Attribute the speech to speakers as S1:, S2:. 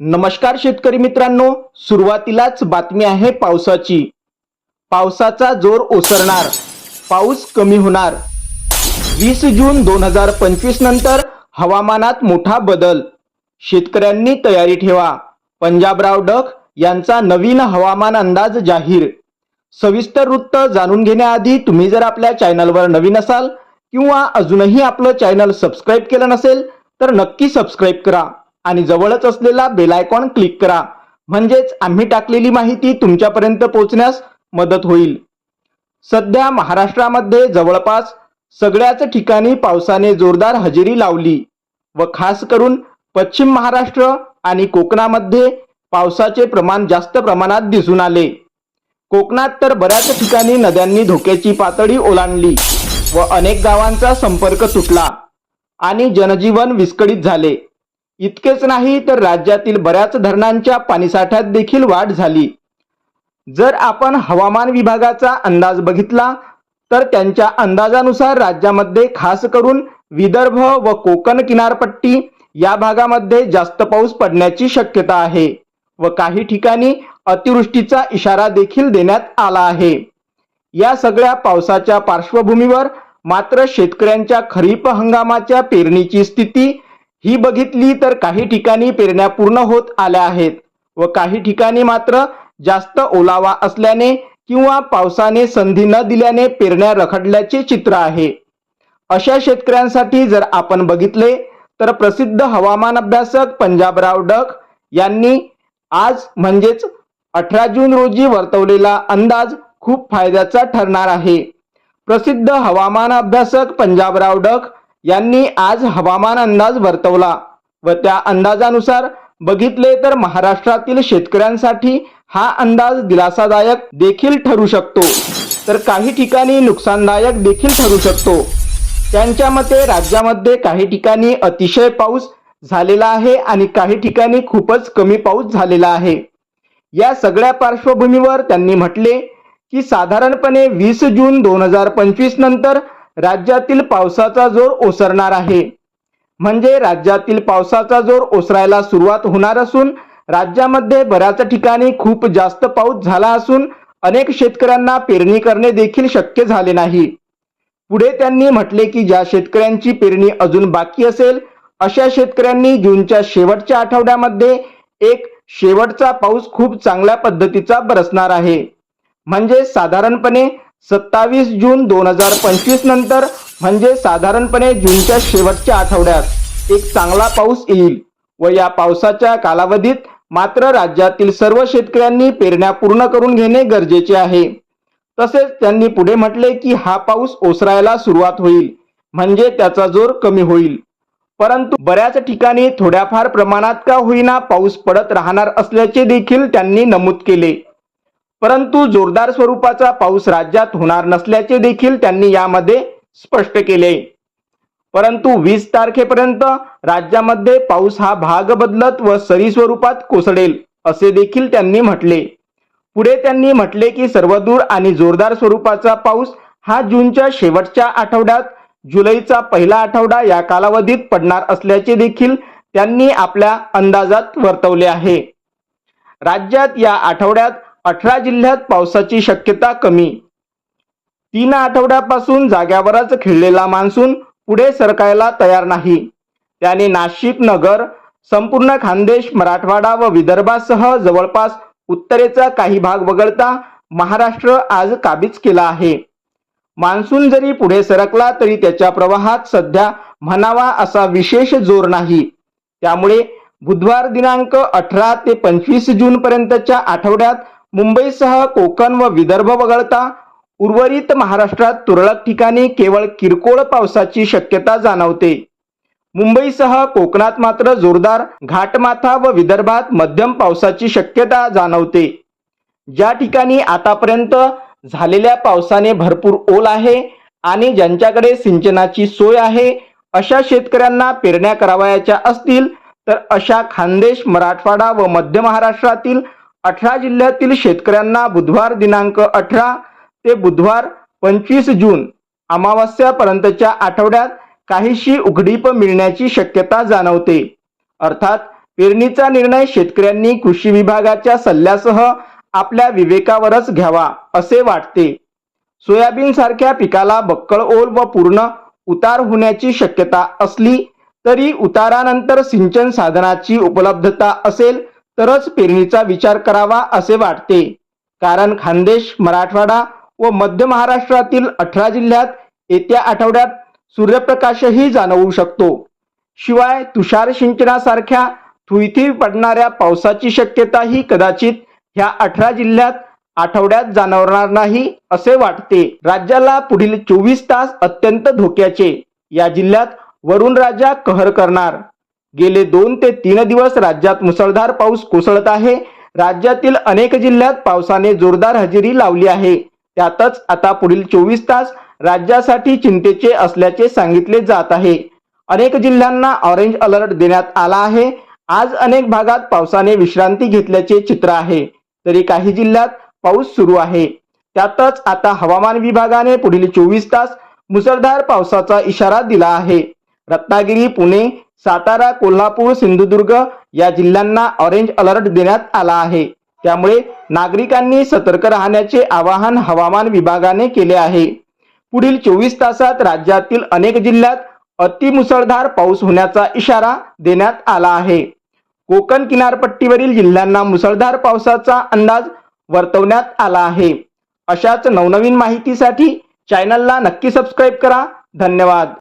S1: नमस्कार शेतकरी मित्रांनो सुरुवातीलाच बातमी आहे पावसाची. पावसाचा जोर ओसरणार पाऊस कमी होणार. वीस जून दोन हजार पंचवीस नंतर हवामानात मोठा बदल. शेतकऱ्यांनी तयारी ठेवा. पंजाबराव डक यांचा नवीन हवामान अंदाज जाहीर. सविस्तर वृत्त जाणून घेण्याआधी तुम्ही जर आपल्या चॅनलवर नवीन असाल किंवा अजूनही आपलं चॅनल सबस्क्राईब केलं नसेल तर नक्की सबस्क्राईब करा. आणि जवळच असलेला बेलायकॉन क्लिक करा. म्हणजेच आम्ही टाकलेली माहिती तुमच्यापर्यंत पोहोचण्यास मदत होईल. सध्या महाराष्ट्रामध्ये जवळपास सगळ्याच ठिकाणी पावसाने जोरदार हजेरी लावली व खास करून पश्चिम महाराष्ट्र आणि कोकणामध्ये पावसाचे प्रमाण जास्त प्रमाणात दिसून आले. कोकणात तर बऱ्याच ठिकाणी नद्यांनी धोक्याची पातळी ओलांडली व अनेक गावांचा संपर्क तुटला आणि जनजीवन विस्कळीत झाले. इतकेच नाही तर राज्यातील बऱ्याच धरणांच्या पाणीसाठ्यात देखील वाढ झाली. जर आपण हवामान विभागाचा अंदाज बघितला तर त्यांच्या अंदाजानुसार राज्यामध्ये खास करून विदर्भ व कोकण किनारपट्टी या भागामध्ये जास्त पाऊस पडण्याची शक्यता आहे व काही ठिकाणी अतिवृष्टीचा इशारा देखील देण्यात आला आहे. या सगळ्या पावसाच्या पार्श्वभूमीवर मात्र शेतकऱ्यांच्या खरीप हंगामाच्या पेरणीची स्थिती ही बघितली तर काही ठिकाणी पेरण्या पूर्ण होत आल्या आहेत व काही ठिकाणी मात्र जास्त ओलावा असल्याने किंवा पावसाने संधी न दिल्याने पेरण्या रखडल्याचे चित्र आहे. अशा शेतकऱ्यांसाठी जर आपण बघितले तर प्रसिद्ध हवामान अभ्यासक पंजाबराव डक यांनी आज म्हणजेच अठरा जून रोजी वर्तवलेला अंदाज खूप फायद्याचा ठरणार आहे. प्रसिद्ध हवामान अभ्यासक पंजाबराव डक यांनी आज हवामान अंदाज वर्तवला व त्या अंदाजानुसार बघितले तर महाराष्ट्रातील शेतकऱ्यांसाठी हा अंदाज दिलासादायक देखील ठरू शकतो. तर काही ठिकाणी नुकसानदायक देखील ठरू शकतो. त्यांच्या मते राज्यामध्ये काही ठिकाणी अतिशय पाऊस झालेला आहे आणि काही ठिकाणी खूपच कमी पाऊस झालेला आहे. या सगळ्या पार्श्वभूमीवर त्यांनी म्हटले की साधारणपणे वीस जून दोन हजार पंचवीस नंतर राज्यातील पावसाचा जोर ओसरणार आहे. म्हणजे राज्यातील पावसाचा जोर ओसरायला सुरुवात होणार असून राज्यामध्ये बऱ्याच ठिकाणी खूप जास्त पाऊस झाला असून अनेक शेतकऱ्यांना पेरणी करणे देखील शक्य झाले नाही. पुढे त्यांनी म्हटले की ज्या शेतकऱ्यांची पेरणी अजून बाकी असेल अशा शेतकऱ्यांनी जूनच्या शेवटच्या आठवड्यामध्ये एक शेवटचा पाऊस खूप चांगल्या पद्धतीचा बरसणार आहे. म्हणजे साधारणपणे सत्तावीस जून दोन हजार पंचवीस नंतर म्हणजे साधारणपणे जूनच्या शेवटच्या आठवड्यात एक चांगला पाऊस येईल व या पावसाच्या कालावधीत मात्र राज्यातील सर्व शेतकऱ्यांनी पेरण्या पूर्ण करून घेणे गरजेचे आहे. तसेच त्यांनी पुढे म्हटले की हा पाऊस ओसरायला सुरुवात होईल म्हणजे त्याचा जोर कमी होईल. परंतु बऱ्याच ठिकाणी थोड्याफार प्रमाणात का होईना पाऊस पडत राहणार असल्याचे देखील त्यांनी नमूद केले. परंतु जोरदार स्वरूपाचा पाऊस राज्यात होणार नसल्याचे देखील त्यांनी यामध्ये स्पष्ट केले. परंतु वीस तारखेपर्यंत राज्यामध्ये पाऊस हा भाग बदलत व सरी स्वरूपात कोसळेल असे देखील त्यांनी म्हटले. पुढे त्यांनी म्हटले की सर्वदूर आणि जोरदार स्वरूपाचा पाऊस हा जूनच्या शेवटच्या आठवड्यात जुलैचा पहिला आठवडा या कालावधीत पडणार असल्याचे देखील त्यांनी आपल्या अंदाजात वर्तवले आहे. राज्यात या आठवड्यात अठरा जिल्ह्यात पावसाची शक्यता कमी. तीन आठवड्यापासून जाग्यावरच खेळलेला मान्सून पुढे सरकायला तयार नाही. त्याने नाशिक नगर संपूर्ण खानदेश मराठवाडा व विदर्भासह जवळपास उत्तरेचा काही भाग वगळता महाराष्ट्र आज काबीज केला आहे. मान्सून जरी पुढे सरकला तरी त्याच्या प्रवाहात सध्या म्हणावा असा विशेष जोर नाही. त्यामुळे बुधवार दिनांक अठरा ते पंचवीस जून पर्यंतच्या आठवड्यात मुंबईसह कोकण व विदर्भ वगळता उर्वरित महाराष्ट्रात तुरळक ठिकाणी केवळ किरकोळ पावसाची शक्यता जाणवते. मुंबईसह कोकणात मात्र जोरदार घाटमाथा व विदर्भात मध्यम पावसाची शक्यता जाणवते. ज्या ठिकाणी आतापर्यंत झालेल्या पावसाने भरपूर ओल आहे आणि ज्यांच्याकडे सिंचनाची सोय आहे अशा शेतकऱ्यांना पेरण्या करावयाच्या असतील तर अशा खानदेश मराठवाडा व मध्य महाराष्ट्रातील अठरा जिल्ह्यातील शेतकऱ्यांना बुधवार दिनांक अठरा ते बुधवार पंचवीस जून अमावस्यापर्यंतच्या आठवड्यात काहीशी उघडीप मिळण्याची शक्यता जाणवते. अर्थात पेरणीचा निर्णय शेतकऱ्यांनी कृषी विभागाच्या सल्ल्यासह आपल्या विवेकावरच घ्यावा असे वाटते. सोयाबीन सारख्या पिकाला बक्कळ ओल व पूर्ण उतार होण्याची शक्यता असली तरी उतारानंतर सिंचन साधनाची उपलब्धता असेल तरच पेरणीचा विचार करावा असे वाटते. कारण खानदेश मराठवाडा व मध्य महाराष्ट्रातील अठरा जिल्ह्यात येत्या आठवड्यात सूर्यप्रकाशही जाणवू शकतो. शिवाय तुषार सिंचनासारख्या थुईथी पडणाऱ्या पावसाची शक्यताही कदाचित ह्या अठरा जिल्ह्यात आठवड्यात जाणवणार नाही असे वाटते. राज्याला पुढील चोवीस तास अत्यंत धोक्याचे. या जिल्ह्यात वरुण राजा कहर करणार. गेले दोन ते तीन दिवस राज्यात मुसळधार पाऊस कोसळत आहे. राज्यातील अनेक जिल्ह्यात पावसाने जोरदार हजेरी लावली आहे. त्यातच आता पुढील चोवीस तास राज्यासाठी चिंतेचे असल्याचे सांगितले जात आहे. अनेक जिल्ह्यांना ऑरेंज अलर्ट देण्यात आला आहे. आज अनेक भागात पावसाने विश्रांती घेतल्याचे चित्र आहे. तरी काही जिल्ह्यात पाऊस सुरू आहे. त्यातच आता हवामान विभागाने पुढील चोवीस तास मुसळधार पावसाचा इशारा दिला आहे. रत्नागिरी पुणे सातारा कोल्हापूर सिंधुदुर्ग या जिल्ह्यांना ऑरेंज अलर्ट देण्यात आला आहे. त्यामुळे नागरिकांनी सतर्क राहण्याचे आवाहन हवामान विभागाने केले आहे. पुढील चोवीस तासात राज्यातील अनेक जिल्ह्यात अतिमुसळधार पाऊस होण्याचा इशारा देण्यात आला आहे. कोकण किनारपट्टीवरील जिल्ह्यांना मुसळधार पावसाचा अंदाज वर्तवण्यात आला आहे. अशाच नवनवीन माहितीसाठी चॅनलला नक्की सबस्क्राईब करा. धन्यवाद.